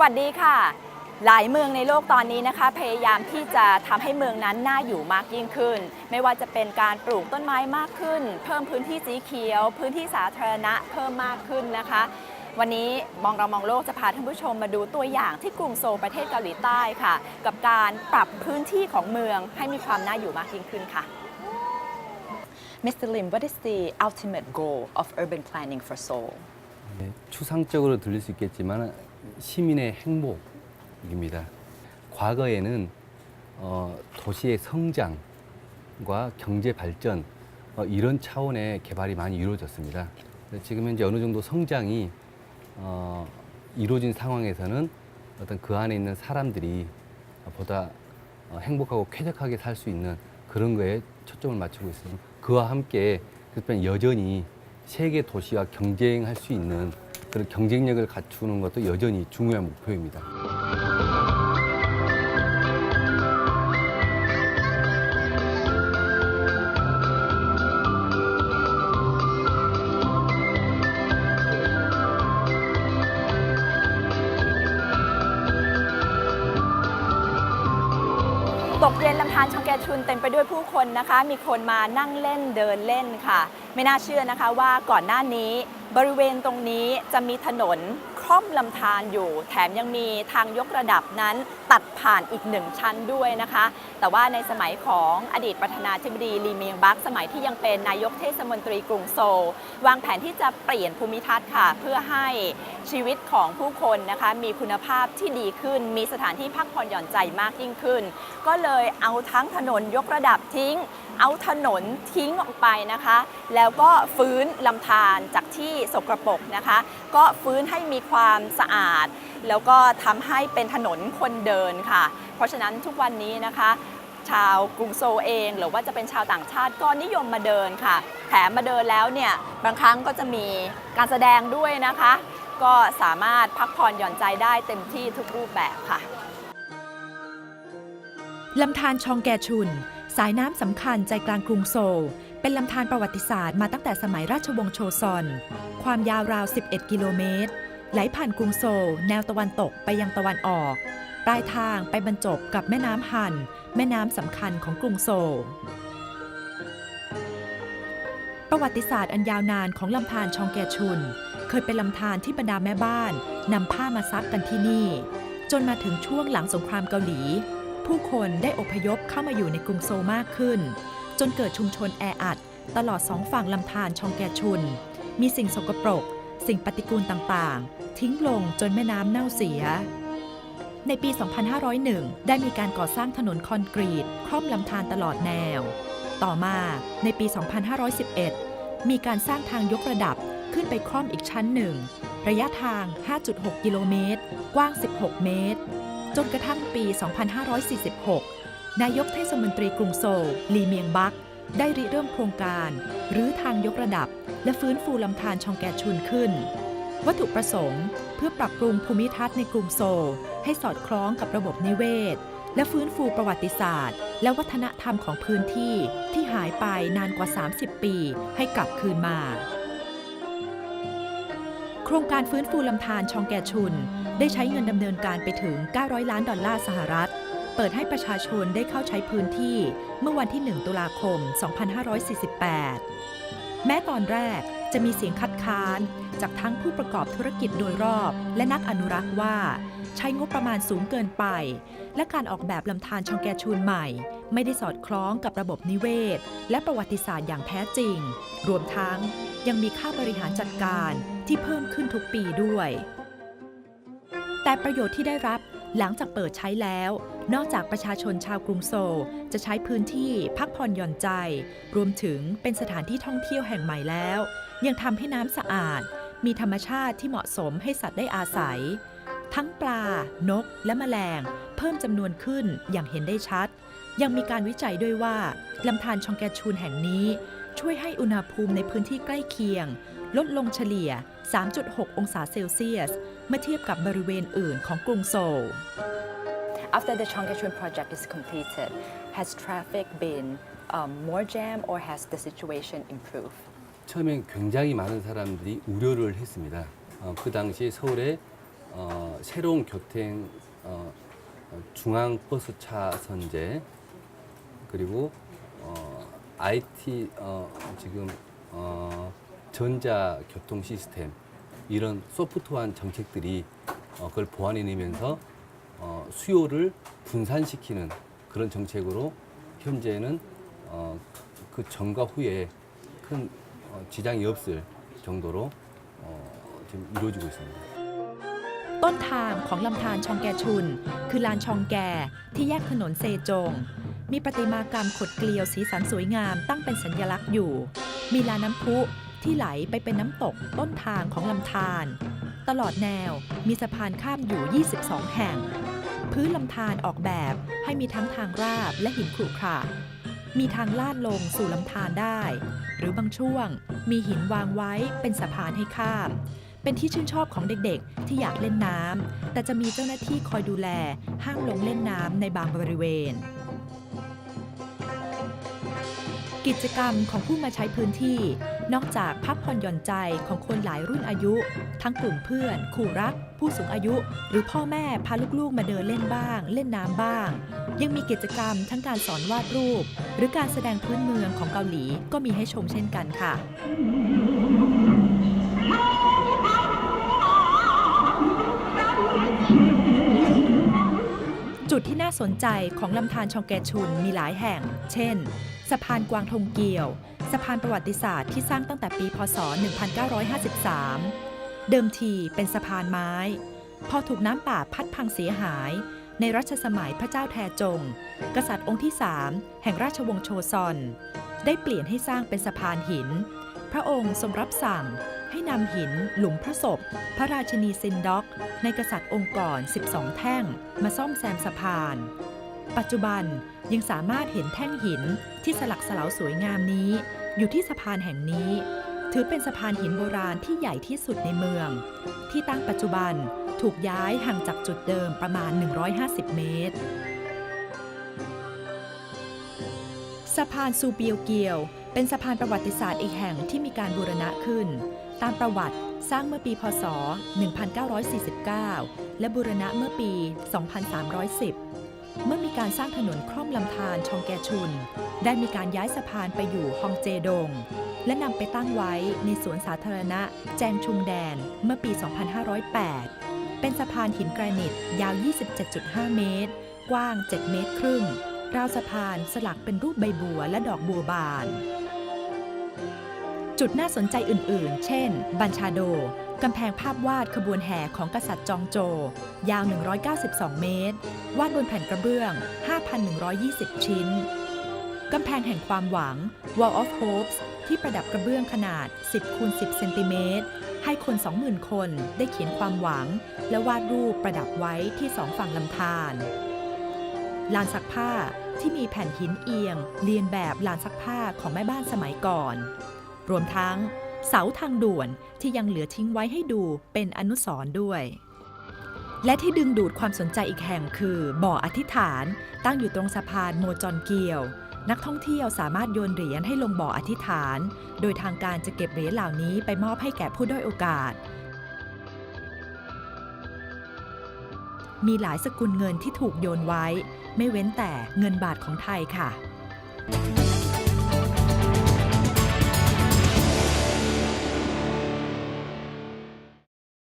สวัสดีค่ะ หลายเมืองในโลกตอนนี้นะคะ พยายามที่จะทำให้เมืองนั้นน่าอยู่มากยิ่งขึ้น ไม่ว่าจะเป็นการปลูกต้นไม้มากขึ้น เพิ่มพื้นที่สีเขียว พื้นที่สาธารณะเพิ่มมากขึ้นนะคะ วันนี้มองเรามองโลกจะพาท่านผู้ชมมาดูตัวอย่างที่กรุงโซลประเทศเกาหลีใต้ค่ะ กับการปรับพื้นที่ของเมืองให้มีความน่าอยู่มากยิ่งขึ้นค่ะ Mr. Lim, what is the ultimate goal of urban planning for Seoul? 네, 추상적으로 들릴 수 있겠지만 시민의 행복입니다. 과거에는 어, 도시의 성장과 경제 발전 어, 이런 차원의 개발이 많이 이루어졌습니다. 지금 현재 어느 정도 성장이 어, 이루어진 상황에서는 어떤 그 안에 있는 사람들이 보다 어, 행복하고 쾌적하게 살 수 있는 그런 거에 초점을 맞추고 있습니다. 그와 함께 여전히 세계 도시와 경쟁할 수 있는 그런 경쟁력을 갖추는 것도 여전히 중요한 목표입니다. 네. ตกเย็นลำธารชองแกชุนเต็มไปด้วยผู้คนนะคะ มีคนมานั่งเล่นเดินเล่นค่ะ ไม่น่าเชื่อนะคะว่าก่อนหน้านี้ บริเวณตรงนี้จะมีถนนคล่อมลำธารอยู่ แถมยังมีทางยกระดับนั้นตัดผ่านอีกหนึ่งชั้นด้วยนะคะ แต่ว่าในสมัยของอดีตประธานาธิบดีลีเมียงบัก สมัยที่ยังเป็นนายกเทศมนตรีกรุงโซลวางแผนที่จะเปลี่ยนภูมิทัศน์ค่ะ เพื่อให้ชีวิตของผู้คนนะคะมีคุณภาพที่ดีขึ้น มีสถานที่พักผ่อนหย่อนใจมากยิ่งขึ้น ก็เลยเอาทั้งถนนยกระดับทิ้ง เอาถนนทิ้งออกไปนะคะ แล้วก็ฟื้นลำธารจากที่สกรปรกนะคะ ก็ฟื้นให้มีความสะอาด แล้วก็ทำให้เป็นถนนคนเดินค่ะ เพราะฉะนั้นทุกวันนี้นะคะชาวกรุงโซลเอง หรือว่าจะเป็นชาวต่างชาติก็นิยมมาเดินค่ะ แถมมาเดินแล้วเนี่ย บางครั้งก็จะมีการแสดงด้วยนะคะ ก็สามารถพักผ่อนหย่อนใจได้เต็มที่ทุกรูปแบบค่ะลำธารชองแกชุน สายน้ำสำคัญใจกลางกรุงโซล เป็นลำธารประวัติศาสตร์มาตั้งแต่สมัยราชวงศ์โชซอน ความยาวราว 11 กิโลเมตร ไหลผ่านกรุงโซล แนวตะวันตกไปยังตะวันออก ปลายทางไปบรรจบกับแม่น้ำฮัน แม่น้ำสำคัญของกรุงโซล ประวัติศาสตร์อันยาวนานของลำธารชองแกชุน เคยเป็นลำธารที่บรรดาแม่บ้านนำผ้ามาซักกันที่นี่ จนมาถึงช่วงหลังสงครามเกาหลี ผู้คนได้อพยพเข้ามาอยู่ในกรุงโซลมากขึ้น จนเกิดชุมชนแออัด ตลอดสองฝั่งลำธารชองแกชุน มีสิ่งสกปรก สิ่งปฏิกูลต่างๆ ทิ้งลงจนแม่น้ำเน่าเสีย ในปี 2501 ได้มีการก่อสร้างถนนคอนกรีตคล่อมลำธารตลอดแนว ต่อมาในปี 2511 มีการสร้างทางยกระดับ ขึ้นไปคล่อมอีกชั้นหนึ่ง ระยะทาง 5.6 กิโลเมตร กว้าง 16 เมตร จนกระทั่งปี 2546 นายกเทศมนตรีกรุงโซลลีเมียงบัก ได้ริเริ่มโครงการ หรือทางยกระดับ และฟื้นฟูลำธารชองแกชุนขึ้น วัตถุประสงค์เพื่อปรับปรุงภูมิทัศน์ในกรุงโซลให้สอดคล้องกับระบบนิเวศ และฟื้นฟูประวัติศาสตร์ และวัฒนธรรมของพื้นที่ที่หายไปนานกว่า 30 ปีให้กลับคืนมา โครงการฟื้นฟูลำธารชองแกชุน ได้ใช้เงินดำเนินการไปถึง 900 ล้านดอลลาร์สหรัฐ เปิดให้ประชาชนได้เข้าใช้พื้นที่เมื่อวันที่ 1 ตุลาคม 2548 แม้ตอนแรก จะมีเสียงคัดค้านจากทั้งผู้ประกอบธุรกิจโดยรอบ และนักอนุรักษ์ว่า ใช้งบประมาณสูงเกินไป และการออกแบบลำธารชองแกชุนใหม่ ไม่ได้สอดคล้องกับระบบนิเวศ และประวัติศาสตร์อย่างแท้จริง รวมทั้งยังมีค่าบริหารจัดการที่เพิ่มขึ้นทุกปีด้วย แต่ประโยชน์ที่ได้รับหลังจากเปิดใช้แล้ว นอกจากประชาชนชาวกรุงโซลจะใช้พื้นที่พักผ่อนหย่อนใจ รวมถึงเป็นสถานที่ท่องเที่ยวแห่งใหม่แล้ว ยังทำให้น้ำสะอาด มีธรรมชาติที่เหมาะสมให้สัตว์ได้อาศัย ทั้งปลา นก และแมลง เพิ่มจำนวนขึ้นอย่างเห็นได้ชัด ยังมีการวิจัยด้วยว่าลำธารชองแกชูนแห่งนี้ ช่วยให้อุณหภูมิในพื้นที่ใกล้เคียง ลดลงเฉลี่ย 3.6 องศาเซลเซียส เมื่อเทียบกับบริเวณอื่นของกรุงโซล After the Chongqing project is completed, has traffic been um, more jam or has the situation improved? 처음엔 굉장히 많은 사람들이 우려를 했습니다. 어, 그 당시에 서울에 어, 새로운 교통 어, 어, 중앙 버스 차선제 그리고 어, IT 어, 지금 어, 전자 교통 시스템 이런 소프트한 정책들이 어, 그걸 보완해 내면서 어, 수요를 분산시키는 그런 정책으로 현재는 어, 그 전과 후에 큰 어, 지장이 없을 정도로 어, 지금 이루어지고 있습니다. ต้นทางของลำธารชองแกชุน คือลานชองแกที่แยกถนนเซจง มีประติมากรรมขดเกลียวสีสันสวยงามตั้งเป็นสัญลักษณ์อยู่ มีลานน้ำพุที่ไหลไปเป็นน้ำตกต้นทางของลำธารตลอดแนวมีสะพานข้ามอยู่ 22 แห่ง พื้นลำธารออกแบบให้มีทั้งทางราบและหินขรุขระ มีทางลาดลงสู่ลำธารได้ หรือบางช่วง มีหินวางไว้เป็นสะพานให้ข้าม เป็นที่ชื่นชอบของเด็กๆ ที่อยากเล่นน้ำแต่จะมีเจ้าหน้าที่คอยดูแล ห้ามลงเล่นน้ำในบางบริเวณ กิจกรรมของผู้มาใช้พื้นที่ นอกจากพักผ่อนหย่อนใจของคนหลายรุ่นอายุ ทั้งกลุ่มเพื่อน คู่รัก ผู้สูงอายุ หรือพ่อแม่พาลูกๆมาเดินเล่นบ้าง เล่นน้ำบ้าง ยังมีกิจกรรมทั้งการสอนวาดรูป หรือการแสดงพื้นเมืองของเกาหลีก็มีให้ชมเช่นกันค่ะจุดที่น่าสนใจของลำธารชองแกชุนมีหลายแห่ง เช่น สะพานกวางทงเกียว สะพานประวัติศาสตร์ที่สร้างตั้งแต่ปี พศ 1953 เดิมทีเป็นสะพานไม้ พอถูกน้ำป่าพัดพังเสียหาย ในรัชสมัยพระเจ้าแทจง กษัตริย์องค์ที่3แห่งราชวงศ์โชซอน ได้เปลี่ยนให้สร้างเป็นสะพานหิน พระองค์ทรงรับสั่งให้นำหินหลุมพระศพ พระราชินีซินด็อก ในกษัตริย์องค์ก่อน 12 แท่ง มาซ่อมแซมสะพาน ปัจจุบันยังสามารถเห็นแท่งหินที่สลักสลาวสวยงามนี้ อยู่ที่สะพานแห่งนี้ ถือเป็นสะพานหินโบราณที่ใหญ่ที่สุดในเมือง ที่ตั้งปัจจุบันถูกย้ายห่างจากจุดเดิมประมาณ 150 เมตร สะพานซูเปียวเกียว เป็นสะพานประวัติศาสตร์อีกแห่งที่มีการบูรณะขึ้น ตามประวัติสร้างเมื่อปี พศ 1949 และบูรณะเมื่อปี 2310 เมื่อมีการสร้างถนนคล่อมลำธารชองแกชุน ได้มีการย้ายสะพานไปอยู่ฮองเจดง และนำไปตั้งไว้ในสวนสาธารณะแจงชุงแดนเมื่อปี 2508 เป็นสะพานหินแกรนิตยาว 27.5 เมตร กว้าง 7 เมตรครึ่ง ราวสะพานสลักเป็นรูปใบบัวและดอกบัวบาน จุดน่าสนใจอื่น ๆ เช่น บัญชาโด กำแพงภาพวาดขบวนแห่ของกษัตริย์จองโจ ยาว 192 เมตร วาดบนแผ่นกระเบื้อง 5,120 ชิ้น กำแพงแห่งความหวัง Wall of Hopes ที่ประดับกระเบื้องขนาด 10คูณ10 เซนติเมตร ให้คน 20,000 คนได้เขียนความหวัง และวาดรูปประดับไว้ที่สองฝั่งลำธารลานซักผ้าที่มีแผ่นหินเอียง เรียนแบบลานซักผ้าของแม่บ้านสมัยก่อน รวมทั้ง เสาทางด่วนที่ยังเหลือทิ้งไว้ให้ดูเป็นอนุสรณ์ด้วย และที่ดึงดูดความสนใจอีกแห่งคือ บ่ออธิษฐานตั้งอยู่ตรงสะพานโมจอนเกียว นักท่องเที่ยวสามารถโยนเหรียญให้ลงบ่ออธิษฐาน โดยทางการจะเก็บเหรียญเหล่านี้ไปมอบให้แก่ผู้ด้อยโอกาส มีหลายสกุลเงินที่ถูกโยนไว้ ไม่เว้นแต่เงินบาทของไทยค่ะ